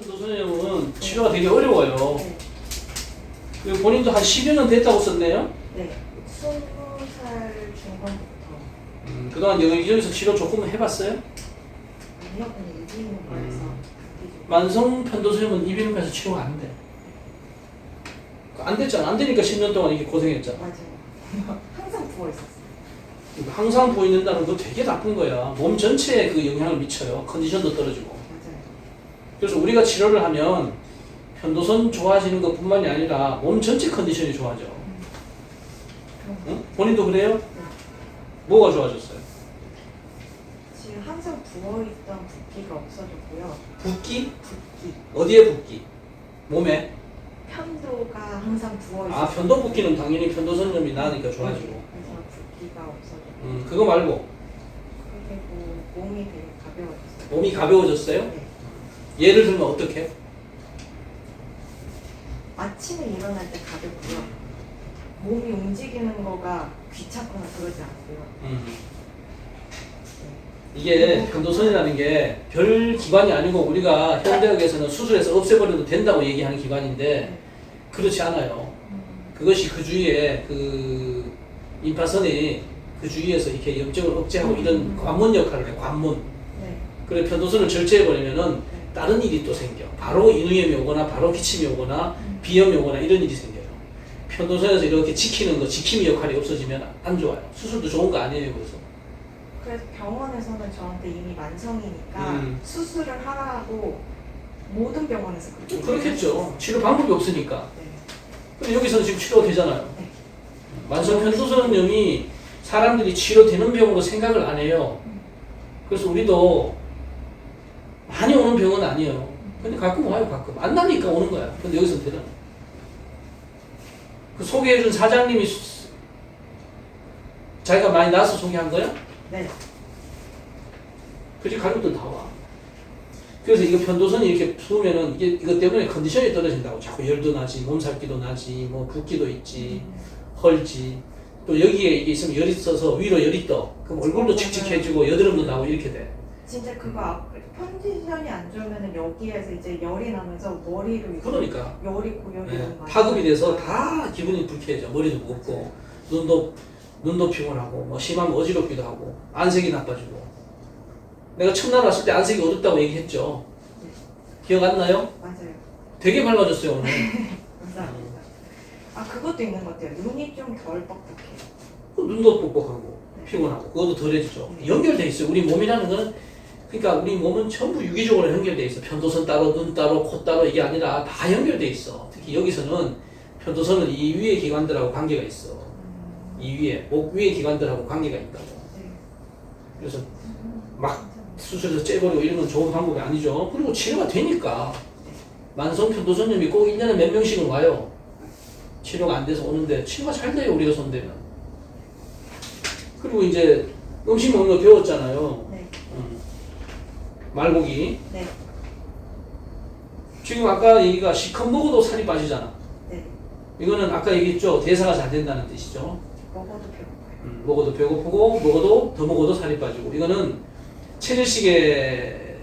편도선염은 치료가 되게 어려워요. 네. 그리고 본인도 한 10여 년 됐다고 썼네요. 네. 스무 살 중반부터 음, 그동안 여기- 여기서 치료 조금 해봤어요? 아니요 그냥 이비인후과에서 음. 만성 편도선염은 이비인후과에서 치료가 안 돼. 안 됐잖아. 안 되니까 10년 동안 이게 고생했잖아. 맞아요. 항상 부어 있었어요. 항상 보이는다는 거 되게 나쁜 거야. 몸 전체에 그 영향을 미쳐요. 컨디션도 떨어지고. 그래서 우리가 치료를 하면 편도선 좋아지는 것 뿐만이 아니라 몸 전체 컨디션이 좋아져. 그럼 응? 본인도 그래요? 뭐가 좋아졌어요? 지금 항상 부어 있던 붓기가 없어졌고요. 붓기? 붓기 어디에 붓기? 몸에? 편도가 항상 부어 있어요. 아 편도 붓기는 당연히 편도선염이 나니까 좋아지고. 그래서 붓기가 없어졌고 음 그거 말고 그리고 몸이 되게 가벼워졌어요. 몸이 가벼워졌어요? 네. 예를 들면 어떻게? 아침에 일어날 때 가볍고요. 몸이 움직이는 거가 귀찮거나 그러지 않고요. 음. 이게 편도선이라는 게 별 기관이 아니고 우리가 현대학에서는 수술해서 없애버려도 된다고 얘기하는 기관인데 네. 그렇지 않아요. 음, 그것이 그 주위에 그 임파선이 그 주위에서 이렇게 염증을 억제하고 이런 음. 관문 역할을 해 관문. 네. 그래 편도선을 절제해 버리면은 네. 다른 일이 또 생겨. 바로 인후염이 오거나 바로 기침이 오거나 음. 비염이 오거나 이런 일이 생겨요. 편도선에서 이렇게 지키는 거, 지킴이 역할이 없어지면 안 좋아요. 수술도 좋은 거 아니에요, 그래서. 그래서 병원에서는 저한테 이미 만성이니까 음. 수술을 하라고 모든 병원에서 그렇게 그렇겠죠. 치료 방법이 없으니까. 네. 근데 여기서는 지금 치료가 되잖아요. 네. 만성 편도선염이 사람들이 치료되는 병으로 생각을 안 해요. 그래서 우리도 많이 오는 병은 아니에요. 근데 가끔 와요, 가끔. 안 나니까 오는 거야. 근데 여기서는 되잖아. 그 소개해준 사장님이 수- 자기가 많이 나서 소개한 거야? 네. 그지 가족들 다 와. 그래서 이거 편도선이 이렇게 부으면은 이게 이것 때문에 컨디션이 떨어진다고. 자꾸 열도 나지, 몸살기도 나지, 뭐 붓기도 있지, 헐지. 또 여기에 이게 있으면 열이 써서 위로 열이 떠. 그럼 얼굴도 칙칙해지고 여드름도 나고 이렇게 돼. 진짜 그거 앞 컨디션이 안 좋으면 여기에서 이제 열이 나면서 머리로 이제 그러니까 열이 고열이 네, 많이 파급이 돼서 다 기분이 불쾌해져. 머리도 무겁고 눈도 눈도 피곤하고 뭐 심하면 어지럽기도 하고 안색이 나빠지고. 내가 첫날 왔을 때 안색이 어둡다고 얘기했죠. 기억 안 나요? 맞아요. 되게 밝아졌어요 오늘. 감사합니다. 아 그것도 있는 것 같아요. 눈이 좀 덜 뻑뻑해요. 그 눈도 뻑뻑하고 피곤하고 그것도 덜해지죠. 연결돼 있어요. 우리 몸이라는 거는 그러니까 우리 몸은 전부 유기적으로 연결돼 있어. 편도선 따로, 눈 따로, 코 따로 이게 아니라 다 연결돼 있어. 특히 여기서는 편도선은 이 위의 기관들하고 관계가 있어. 음, 이 위에 목 위의 기관들하고 관계가 있다고. 네. 그래서 막 수술해서 째버리고 이런 건 좋은 방법이 아니죠. 그리고 치료가 되니까 만성 편도선염이 꼭 1년에 몇 명씩은 와요. 치료가 안 돼서 오는데 치료가 잘 돼요 우리가 손대면. 그리고 이제 음식 먹는 거 배웠잖아요. 말고기. 네. 지금 아까 얘기가 시컷 먹어도 살이 빠지잖아. 네. 이거는 아까 얘기했죠. 대사가 잘 된다는 뜻이죠. 먹어도 배고파요. 음, 먹어도 배고프고 먹어도 더 먹어도 살이 빠지고 이거는 체질식의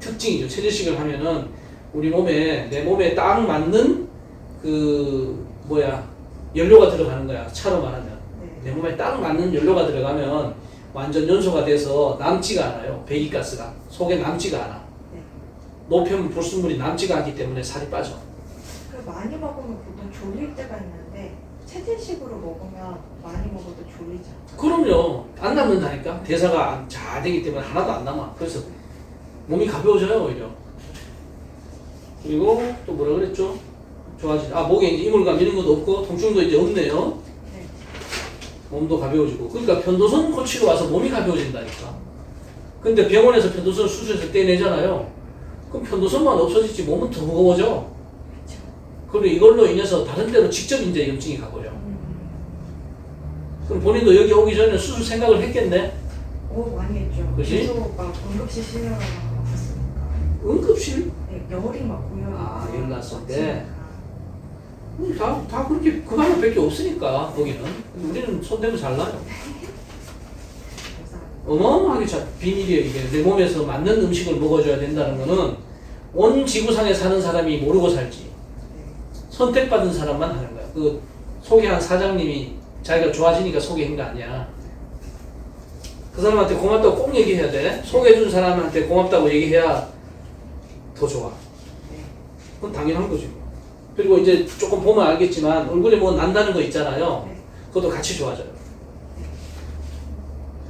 특징이죠. 체질식을 하면은 우리 몸에 내 몸에 딱 맞는 그 뭐야 연료가 들어가는 거야. 차로 말하면 네. 내 몸에 딱 맞는 연료가 들어가면 완전 연소가 돼서 남지가 않아요. 배기가스가 속에 남지가 않아. 네. 높이면 불순물이 남지가 않기 때문에 살이 빠져. 그 많이 먹으면 보통 졸릴 때가 있는데 체질식으로 먹으면 많이 먹어도 졸리지 않아요. 그럼요. 안 남는다니까. 대사가 안- 잘 되기 때문에 하나도 안 남아. 그래서 몸이 가벼워져요, 오히려. 그리고 또 뭐라 그랬죠? 좋아지. 아, 목에 이제 이물감 이런 것도 없고, 통증도 이제 없네요. 네. 몸도 가벼워지고. 그러니까 편도선 고치러 와서 몸이 가벼워진다니까. 근데 병원에서 편도선 수술해서 떼내잖아요. 그럼 편도선만 없어지지 몸은 더 무거워져. 그리고 이걸로 인해서 다른 데로 직접 이제 염증이 가버려. 음. 그럼 본인도 여기 오기 전에 수술 생각을 했겠네? 오 많이 했죠. 그치? 계속 막 응급실 실려가고 아팠으니까. 응급실? 네, 열이 막 고열이 아, 나서 열 났을 때? 다, 다 그렇게 그 방법밖에 없으니까 거기는 우리는 손대면 잘 나요 감사합니다. 어마어마하게 잘 비밀이에요 이게 내 몸에서 맞는 음식을 먹어줘야 된다는 거는 온 지구상에 사는 사람이 모르고 살지. 네. 선택받은 사람만 하는 거야. 그 소개한 사장님이 자기가 좋아지니까 소개한 거 아니야. 그 사람한테 고맙다고 꼭 얘기해야 돼. 소개해준 사람한테 고맙다고 얘기해야 더 좋아. 네. 그건 당연한 거지. 뭐. 그리고 이제 조금 보면 알겠지만 얼굴에 뭐 난다는 거 있잖아요. 네. 그것도 같이 좋아져요.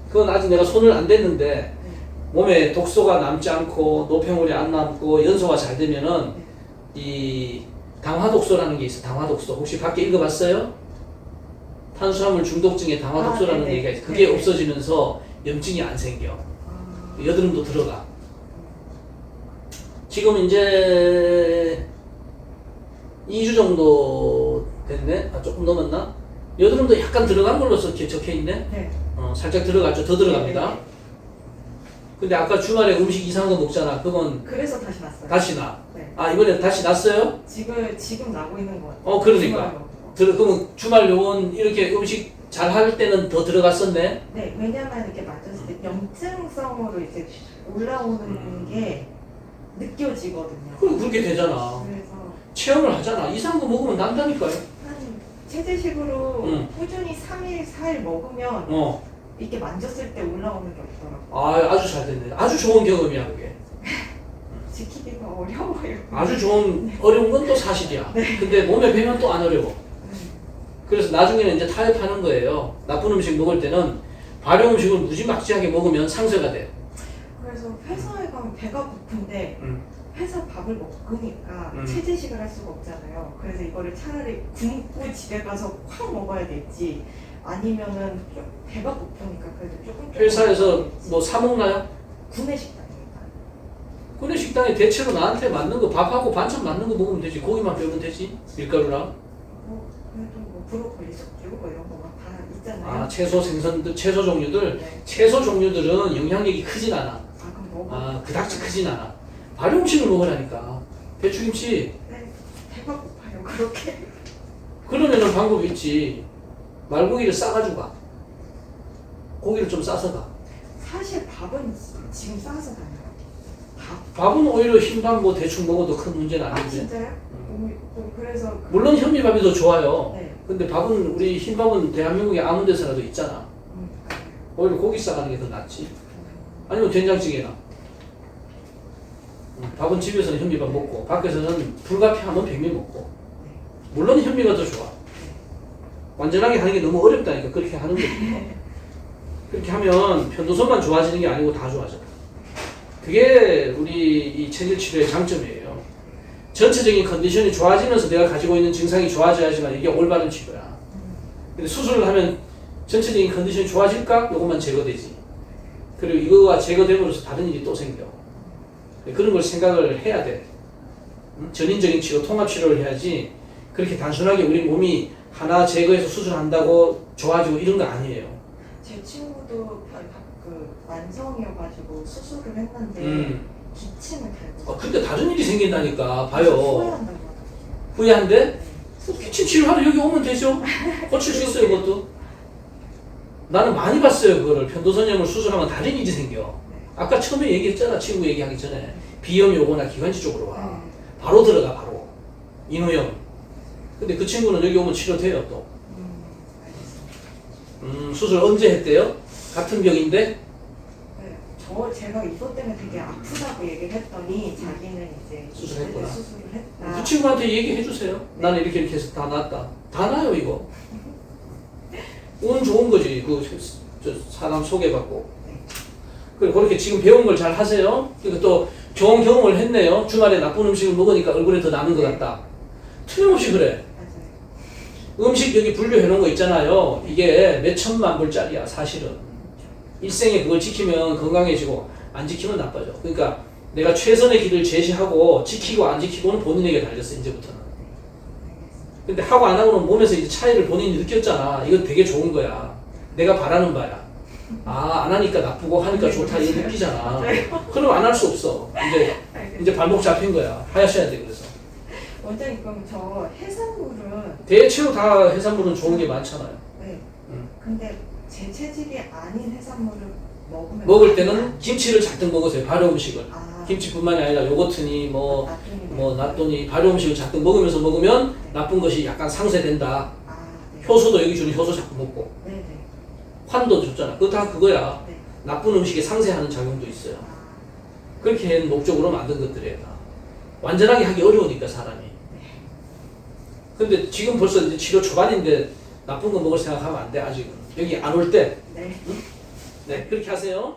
그건 아직 내가 손을 안 댔는데 네. 몸에 독소가 남지 않고 노폐물이 안 남고 연소가 잘 되면은 이 당화독소라는 게 있어. 당화독소 혹시 밖에 읽어봤어요? 탄수화물 중독증에 당화독소라는 아. 얘기가 있어. 그게 네네. 없어지면서 염증이 안 생겨. 아, 여드름도 들어가. 지금 이제 2주 정도 됐네? 아, 조금 넘었나? 여드름도 약간 들어간 걸로 써- 적혀 있네? 네. 어, 살짝 들어갔죠. 더 들어갑니다. 네, 네, 근데 아까 주말에 음식 이상한 거 먹잖아. 그건 네. 그래서 다시 났어요. 다시 나. 네. 아, 이번에 다시 났어요? 지금 지금 나고 있는 것 같아요. 어, 그러니까. 들, 그러면 주말 요원 이렇게 음식 잘 할 때는 더 들어갔었네? 네, 왜냐면 이렇게 맞았을 때 염증성으로 이제 올라오는 음. 게 느껴지거든요. 그럼 그렇게 되잖아. 그래서 체험을 하잖아. 이상한 거 먹으면 난다니까요. 한 체제식으로 음. 꾸준히 3일, 4일 먹으면 어. 이렇게 만졌을 때 올라오는 게 없더라고요. 아, 아주 잘 됐네. 아주 좋은 경험이야, 그게. 지키기가 어려워요. 아주 좋은, 어려운 건 또 사실이야. 근데 몸에 배면 또 안 어려워. 네. 그래서 나중에는 이제 타협하는 거예요. 나쁜 음식 먹을 때는 발효 음식을 무지막지하게 먹으면 상쇄가 돼. 그래서 회사에 가면 배가 고픈데 음. 회사 밥을 먹으니까 음. 체제식을 할 수가 없잖아요. 그래서 이거를 차라리 굶고 집에 가서 확 먹어야 될지 아니면은 좀 배가 고프니까 그래도 조금 조금 회사에서. 뭐 사 먹나요? 구내 식당이니까. 구내 식당에 대체로 나한테 맞는 거 밥하고 반찬 맞는 거 먹으면 되지. 고기만 빼면 되지. 밀가루랑. 뭐 그래도 뭐 브로콜리 숙주 뭐 이런 거막다 있잖아요. 아, 채소 생선들, 채소 종류들. 네. 채소 종류들은 영향력이 크진 않아. 아 그럼 먹어. 아, 그닥지 크진 않아. 발효 음식을 먹으라니까. 배추김치. 네, 배가 고파요. 그렇게. 그러면은 방법이 있지. 말고기를 싸가지고 가. 고기를 좀 싸서 가. 사실 밥은 지금 싸서. 밥. 밥은 오히려 흰밥 뭐 대충 먹어도 큰 문제는 아 아닌데. 진짜요? 음, 그- 그래서 그- 물론 현미밥이 더 좋아요. 네. 근데 밥은 우리 흰밥은 대한민국에 아무 데서라도 있잖아. 음, 오히려 고기 싸가는 게 더 낫지. 아니면 된장찌개나. 음, 밥은 집에서는 현미밥 먹고 밖에서는 불가피 하면 백미 먹고. 물론 현미가 더 좋아. 완전하게 하는 게 너무 어렵다니까 그렇게 하는 거지. 그렇게 하면 편도선만 좋아지는 게 아니고 다 좋아져. 그게 우리 이 체질 치료의 장점이에요. 전체적인 컨디션이 좋아지면서 내가 가지고 있는 증상이 좋아져야지만 이게 올바른 치료야. 근데 수술을 하면 전체적인 컨디션이 좋아질까? 요것만 제거되지. 그리고 이거가 제거됨으로써 다른 일이 또 생겨. 그런 걸 생각을 해야 돼. 응? 전인적인 치료, 통합 치료를 해야지. 그렇게 단순하게 우리 몸이 하나 제거해서 수술한다고 좋아지고 이런 거 아니에요. 제 친구도 그 만성이어가지고 수술을 했는데 음. 기침을 달고 어, 근데 다른 일이 생긴다니까. 봐요. 후회한다고 하더라고요. 후회한데? 네. 기침 치료하러 여기 오면 되죠? 고칠 수 있어요, 그것도. 나는 많이 봤어요, 그거를. 편도선염을 수술하면 다른 일이 생겨. 아까 처음에 얘기했잖아, 친구 얘기하기 전에. 비염이 오거나 기관지 쪽으로 와. 네. 바로 들어가, 바로. 인후염. 근데 그 친구는 여기 오면 치료돼요, 또. 음, 수술 언제 했대요? 같은 병인데? 네. 저 제가 이것 때문에 되게 아프다고 얘기를 했더니 자기는 이제 수술했구나. 수술을 했다. 그 친구한테 얘기해 주세요. 나는 이렇게 이렇게 해서 다 낫다. 다 나요, 이거. 운 좋은 거지. 그, 저, 사람 소개받고. 그리고 그렇게 지금 배운 걸 잘 하세요. 그리고 또 좋은 경험을 했네요. 주말에 나쁜 음식을 먹으니까 얼굴에 더 나는 것 같다. 틀림없이 그래. 음식 여기 분류해 놓은 거 있잖아요. 이게 몇 천만 불짜리야, 사실은. 일생에 그걸 지키면 건강해지고, 안 지키면 나빠져. 그러니까 내가 최선의 길을 제시하고, 지키고 안 지키고는 본인에게 달렸어, 이제부터는. 근데 하고 안 하고는 몸에서 이제 차이를 본인이 느꼈잖아. 이거 되게 좋은 거야. 내가 바라는 바야. 아, 안 하니까 나쁘고 하니까 좋다. 이거 느끼잖아. 그럼 안 할 수 없어. 이제. 이제 발목 잡힌 거야. 하셔야 돼, 그래서. 원장님 그럼 저 해산물은 대체로 다 해산물은 좋은 게 많잖아요. 네. 음. 근데 제 체질이 아닌 해산물을 먹으면 먹을 때는 김치를 잔뜩 먹으세요. 발효 음식을. 아 아, 김치뿐만이 아니라 요거트니 뭐 나중에 뭐 발효 음식을 자꾸 먹으면서 먹으면 나쁜 것이 약간 상쇄된다. 아, 네. 효소도 여기 주는 효소 자꾸 먹고 환도 줬잖아. 그거 다 그거야. 네. 나쁜 음식에 상쇄하는 작용도 있어요. 아, 그렇게 한 목적으로 만든 것들이에요. 다. 완전하게 하기 어려우니까 사람이. 근데 지금 벌써 이제 치료 초반인데 나쁜 거 먹을 생각하면 안 돼 아직은. 여기 안 올 때. 네. 네 그렇게 하세요.